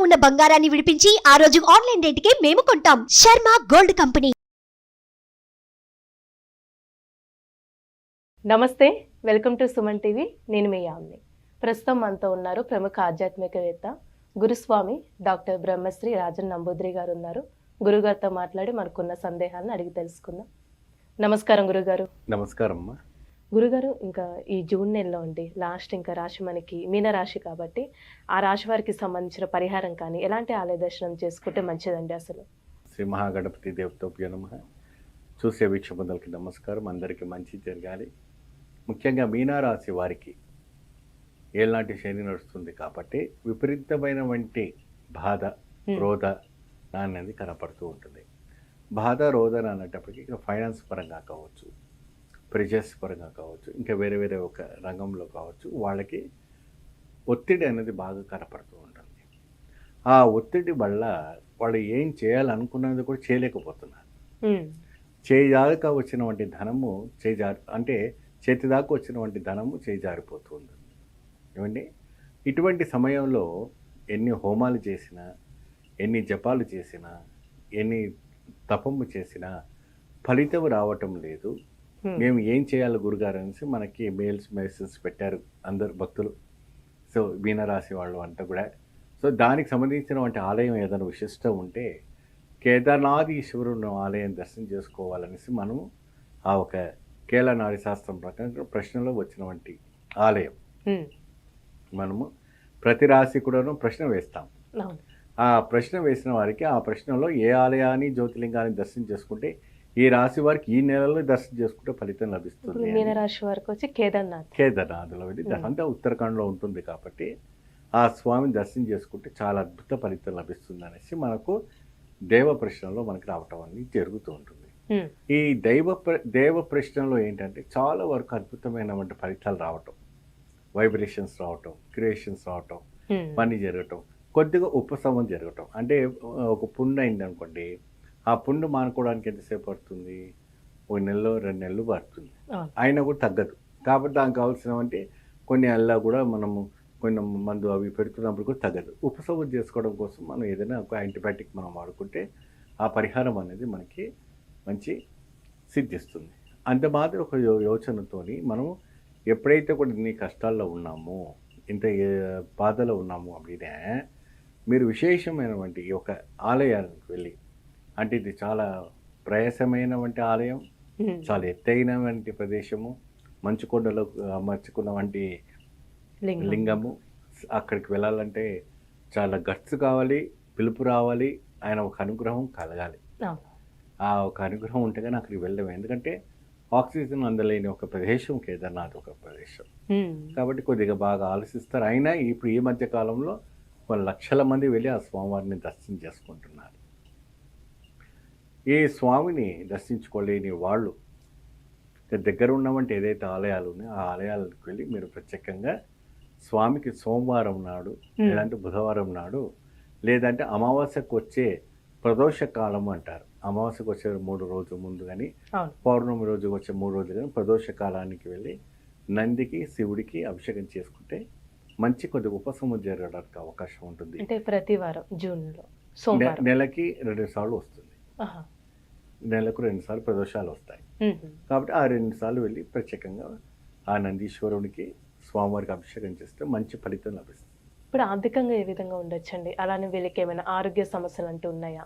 ఉన్న బంగారాన్ని విడిపించి ఆ రోజు ఆన్లైన్ రేటుకే మేము కొంటాం. Sharma gold company. నమస్తే వెల్కమ్ టు సుమన్ టీవీ. నేను మీ యామ్ని. ప్రస్తుతం మనతో ఉన్నారు ప్రముఖ ఆధ్యాత్మికవేత్త గురుస్వామి డాక్టర్ బ్రహ్మశ్రీ రాజన్ నంబూద్రి గారు ఉన్నారు. గురుగారితో మాట్లాడి మనకున్న సందేహాలను అడిగి తెలుసుకుందాం. నమస్కారం గురుగారు. నమస్కారం అమ్మా గురుగారు ఇంకా ఈ జూన్ నెలలో అండి లాస్ట్ ఇంకా రాశి మనకి మీన రాశి కాబట్టి ఆ రాశి వారికి సంబంధించిన పరిహారం కానీ ఎలాంటి ఆలయ దర్శనం చేసుకుంటే మంచిదండి అసలు? శ్రీ మహాగణపతి దేవతోభ్యో నమ. చూసే వీక్షకులకు నమస్కారం. అందరికీ మంచి జరగాలి. ముఖ్యంగా మీనారాశి వారికి ఏళ్ళనాటి శని నడుస్తుంది కాబట్టి విపరీతమైన వంటి బాధ. రోధ అనేది కనపడుతూ ఉంటుంది. బాధ రోదన అనేటప్పటికీ ఇక ఫైనాన్స్ పరంగా కావచ్చు. ప్రెజర్స్ పరంగా కావచ్చు ఇంకా వేరే వేరే ఒక రంగంలో కావచ్చు వాళ్ళకి ఒత్తిడి అనేది బాగా కనపడుతూ ఉంటుంది. ఆ ఒత్తిడి వల్ల వాళ్ళు ఏం చేయాలనుకున్నది కూడా చేయలేకపోతున్నారు. చేయాక వచ్చినటువంటి ధనము చేజారి అంటే చేతి దాకా వచ్చినటువంటి ధనము చేజారిపోతూ ఉంటుంది. ఏమండి? ఇటువంటి సమయంలో ఎన్ని హోమాలు చేసినా ఎన్ని జపాలు చేసినా ఎన్ని తపము చేసినా ఫలితం రావటం లేదు. మేము ఏం చేయాలి గురుగారు అనేసి మనకి మెయిల్స్ మెసేజ్ పెట్టారు అందరు భక్తులు. సో మీనరాశి వాళ్ళు అంతా కూడా. సో దానికి సంబంధించినటువంటి ఆలయం ఏదైనా విశిష్టం ఉంటే కేదార్నాథ్ ఈశ్వరుని ఆలయం దర్శనం చేసుకోవాలనేసి మనము ఆ ఒక కేలనాడి శాస్త్రం ప్రకారం ప్రశ్నలో వచ్చినటువంటి ఆలయం. ఉమ్, మనము ప్రతి రాశి కూడాను ప్రశ్న వేస్తాం. ఆ ప్రశ్న వేసిన వారికి ఆ ప్రశ్నలో ఏ ఆలయాన్ని జ్యోతిలింగాన్ని దర్శనం చేసుకుంటే ఈ రాశి వారికి ఈ నెలలో దర్శనం చేసుకుంటే ఫలితం లభిస్తుంది అని. మీన రాశి వారికి వచ్చి కేదార్నాథ్. కేదార్నాథ్లో వెళ్ళి. అంతా ఉత్తరాఖండ్లో ఉంటుంది కాబట్టి ఆ స్వామిని దర్శనం చేసుకుంటే చాలా అద్భుత ఫలితం లభిస్తుంది అనేసి మనకు దేవ ప్రశ్నలో మనకి రావటం అనేది జరుగుతూ ఉంటుంది. ఈ దైవ ప్ర- దేవ ప్రశ్నలో ఏంటంటే చాలా వరకు అద్భుతమైనటువంటి ఫలితాలు రావటం. వైబ్రేషన్స్ రావటం క్రియేషన్స్ రావటం పని జరగటం కొద్దిగా ఉపశమనం జరగటం. అంటే ఒక పుండు అయింది అనుకోండి ఆ పుండు మానుకోవడానికి ఎంతసేపు పడుతుంది? ఒక నెలలో రెండు నెలలు పడుతుంది. అయినా కూడా తగ్గదు. కాబట్టి దానికి కావాల్సినవంటే కొన్ని అల్లా కూడా మనము కొన్ని మందు అవి పెడుతున్నప్పుడు కూడా తగ్గదు. ఉపశమనం చేసుకోవడం కోసం మనం ఏదైనా ఒక యాంటీబయాటిక్ మనం వాడుకుంటే ఆ పరిహారం అనేది మనకి మంచి సిద్ధిస్తుంది. అంత మాత్రం ఒక యో- యోచనతోని మనము ఎప్పుడైతే కూడా ఇన్ని కష్టాల్లో ఉన్నామో ఇంత బాధలో ఉన్నామో అప్పుడే మీరు విశేషమైనటువంటి ఒక ఆలయానికి వెళ్ళి అంటే ఇది చాలా ప్రయాసమైనటువంటి ఆలయం ఉమ్, చాలా ఎత్తైనటువంటి ప్రదేశము మంచు కొండలో అమర్చుకున్నటువంటి లింగం. లింగము. అక్కడికి వెళ్ళాలంటే చాలా గట్స్ కావాలి పిలుపు రావాలి ఆయన ఒక అనుగ్రహం కలగాలి. ఆ. ఒక అనుగ్రహం ఉంటే కానీ అక్కడికి వెళ్ళలేము. ఎందుకంటే ఆక్సిజన్ అందలేని ఒక ప్రదేశం కేదార్నాథ్ ఒక ప్రదేశం. కాబట్టి కొద్దిగా బాగా ఆలోచిస్తారు. అయినా ఇప్పుడు ఈ మధ్య కాలంలో కొన్ని లక్షల మంది వెళ్ళి ఆ స్వామివారిని దర్శనం చేసుకుంటున్నారు. ఈ స్వామిని దర్శించుకోలేని వాళ్ళు దగ్గర ఉన్నవంటి ఏదైతే ఆలయాలు ఉన్నాయో ఆ ఆలయాలకు వెళ్ళి మీరు ప్రత్యేకంగా స్వామికి సోమవారం నాడు. లేదంటే బుధవారం నాడు లేదంటే అమావాస్యకు వచ్చే ప్రదోష కాలం అంటారు. అమావాస్యకు వచ్చే మూడు రోజుల ముందు కానీ పౌర్ణమి రోజు వచ్చే మూడు రోజులు కానీ ప్రదోష కాలానికి వెళ్ళి నందికి శివుడికి అభిషేకం చేసుకుంటే మంచి కొద్ది ఉపశమనం జరగడానికి అవకాశం ఉంటుంది. అంటే ప్రతి వారం జూన్లో నె- సోమవారం నెలకి రెండు సార్లు వస్తుంది. నెలకు రెండు సార్లు ప్రదోషాలు వస్తాయి. కాబట్టి ఆ రెండు సార్లు వెళ్ళి ప్రత్యేకంగా ఆ నందీశ్వరునికి స్వామివారికి అభిషేకం చేస్తే మంచి ఫలితం లభిస్తుంది. ఇప్పుడు ఆర్థికంగా ఏ విధంగా ఉండొచ్చండి? అలానే వీళ్ళకి ఏమైనా ఆరోగ్య సమస్యలు అంటూ ఉన్నాయా?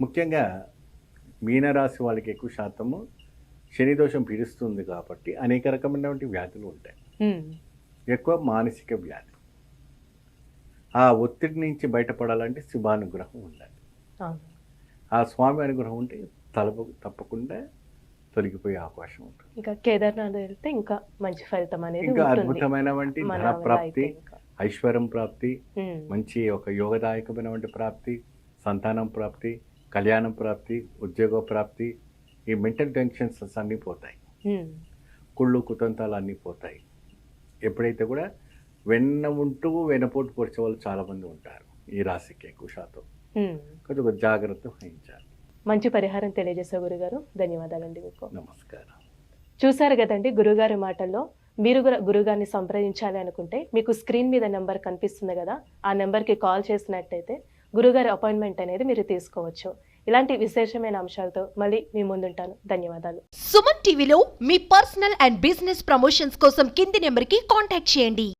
ముఖ్యంగా మీనరాశి వాళ్ళకి ఎక్కువ శాతము శని దోషం పీడిస్తుంది కాబట్టి అనేక రకమైనటువంటి వ్యాధులు ఉంటాయి. ఎక్కువ మానసిక వ్యాధి. ఆ ఒత్తిడి నుంచి బయటపడాలంటే శుభానుగ్రహం ఉండాలి. ఆ స్వామి అనుగ్రహం ఉంటే తలపు తప్పకుండా తొలగిపోయే అవకాశం ఉంటుంది. ఇంకా కేదార్నాథ్ వెళ్తే ఇంకా మంచి ఫలితం అనేది ఇంకా అద్భుతమైనటువంటి మన ధన ప్రాప్తి. ఐశ్వర్యం ప్రాప్తి మంచి ఒక యోగదాయకమైనటువంటి ప్రాప్తి సంతానం ప్రాప్తి కళ్యాణం ప్రాప్తి ఉద్యోగ ప్రాప్తి ఈ మెంటల్ టెన్షన్స్ అన్నీ పోతాయి. కుళ్ళు కుతంతాలు అన్నీ పోతాయి. ఎప్పుడైతే కూడా వెన్న ఉంటూ వెనపోటు పొడిచే వాళ్ళు చాలామంది ఉంటారు ఈ రాశికి ఎక్కువ శాతం కొద్దిగా జాగ్రత్త వహించాలి. మంచి పరిహారం తెలియజేసే గురుగారు. ధన్యవాదాలండి మీకు. నమస్కారం. చూశారు కదండి గురుగారి మాటల్లో. మీరు కూడా గురుగారిని సంప్రదించాలి అనుకుంటే మీకు స్క్రీన్ మీద నెంబర్ కనిపిస్తుంది కదా ఆ నెంబర్కి కాల్ చేసినట్టయితే గురుగారి అపాయింట్మెంట్ అనేది మీరు తీసుకోవచ్చు. ఇలాంటి విశేషమైన అంశాలతో మళ్ళీ మీ ముందుంటాను. ధన్యవాదాలు. సుమన్ టీవీలో మీ పర్సనల్ అండ్ బిజినెస్ ప్రమోషన్స్ కోసం కింది నెంబర్కి కాంటాక్ట్ చేయండి.